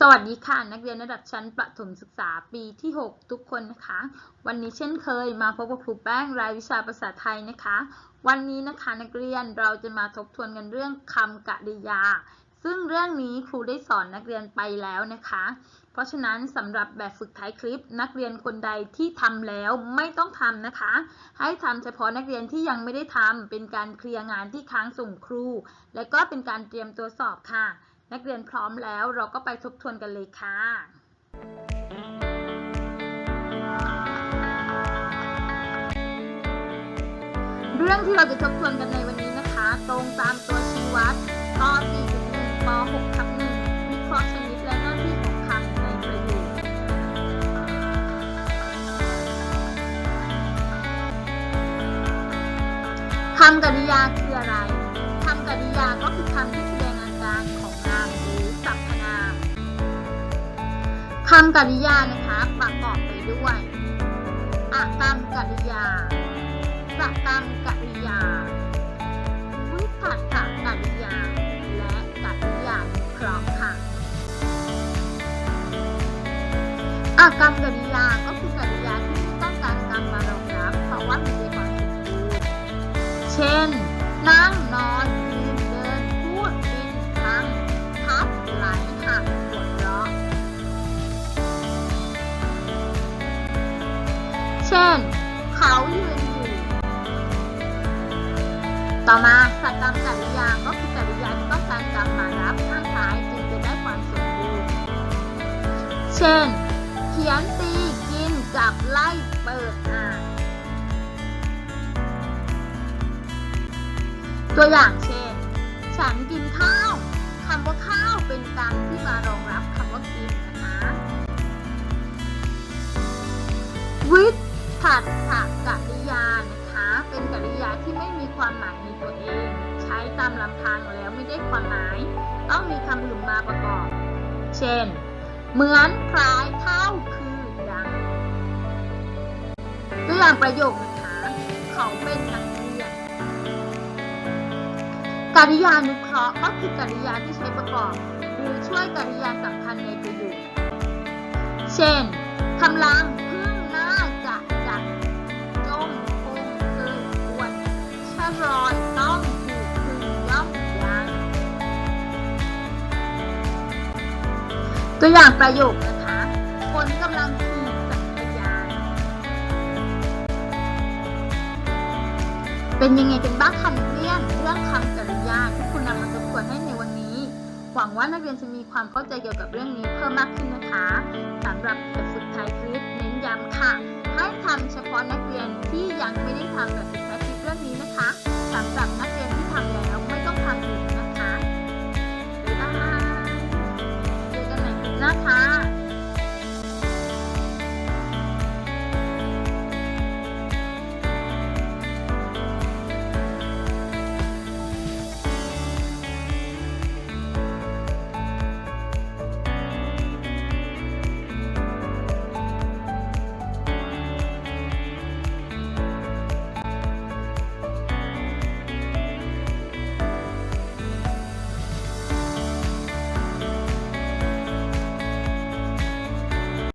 สวัสดีค่ะ นักเรียนระดับชั้นประถมศึกษาปีที่ 6 ทุกคนนะคะ วันนี้เช่นเคยมาพบกับครูแป้งรายวิชาภาษาไทยนะคะ วันนี้นะคะนักเรียนเราจะมาทบทวนกันเรื่องคำกริยา ซึ่งเรื่องนี้ครูได้สอนนักเรียนไปแล้วนะคะ เพราะฉะนั้นสำหรับแบบฝึกท้ายคลิป นักเรียนคนใดที่ทำแล้วไม่ต้องทำนะคะ ให้ทำเฉพาะนักเรียนที่ยังไม่ได้ทำเป็นการเคลียร์งานที่ค้างส่งครู และก็เป็นการเตรียมตัวสอบค่ะ นักเรียนพร้อมแล้วเราก็ไปทบทวนกันเลยค่ะเรื่องที่เราจะทบทวนกันในวันนี้นะคะ ตรงตามตัวชี้วัดป .4.1 ป .6 ทับ1วิเคราะห์ชนิดและหน้าที่ของคำในประโยคคำกริยาคืออะไรคำกริยาก็คือคำที่ำกริยานะคะประกอบไปด้วยอากรรมกริยาสกรรมกริยา วิถักกริยา และกริยาเคราะห์ค่ะอากรรมกริยาก็คือกริยาที่ไม่ต้องการกรรมมารองรับเพราะว่ามีความสมบูรณ์เช่น นั่งนอน ช่น เขายืนอยู่ ต่อมาสัตกรรมกริยาก็คือกริยาที่ต้องการกรรมมารับข้างท้ายจึงจะได้ความสมบูรณ์ เช่น เขียนตีกินจับไล่เปิดอ่านตัวอย่างเช่น ฉันกินข้าวคำว่าข้าวเป็นกรรมที่มารองรับ ความหมายในตัวเอง ใช้ตามลำพังแล้วไม่ได้ความหมาย ต้องมีคำอื่นมาประกอบ เช่น เหมือนคล้ายเท่าคือดังตัวอย่างประโยคนะคะเขาเป็นนักเรียนกริยานุเคราะห์ก็คือกริยาที่ใช้ประกอบ หรือช่วยกริยาสำคัญในประโยค เช่นกำลังพึ่ ตัวอย่างประโยคนะคะ คนกำลังขี่จักรยาน เป็นยังไงกันบ้างคะนักเรียนเรื่องคำกริยาที่คุณนำมาทบทวนให้ในวันนี้ หวังว่านักเรียนจะมีความเข้าใจเกี่ยวกับเรื่องนี้เพิ่มมากขึ้นนะคะสำหรับแบบฝึกท้ายคลิปเน้นย้ำค่ะ ให้ทำเฉพาะนักเรียนที่ยังไม่ได้ทำแบบฝึกท้ายคลิปเรื่องนี้นะคะสำหรับ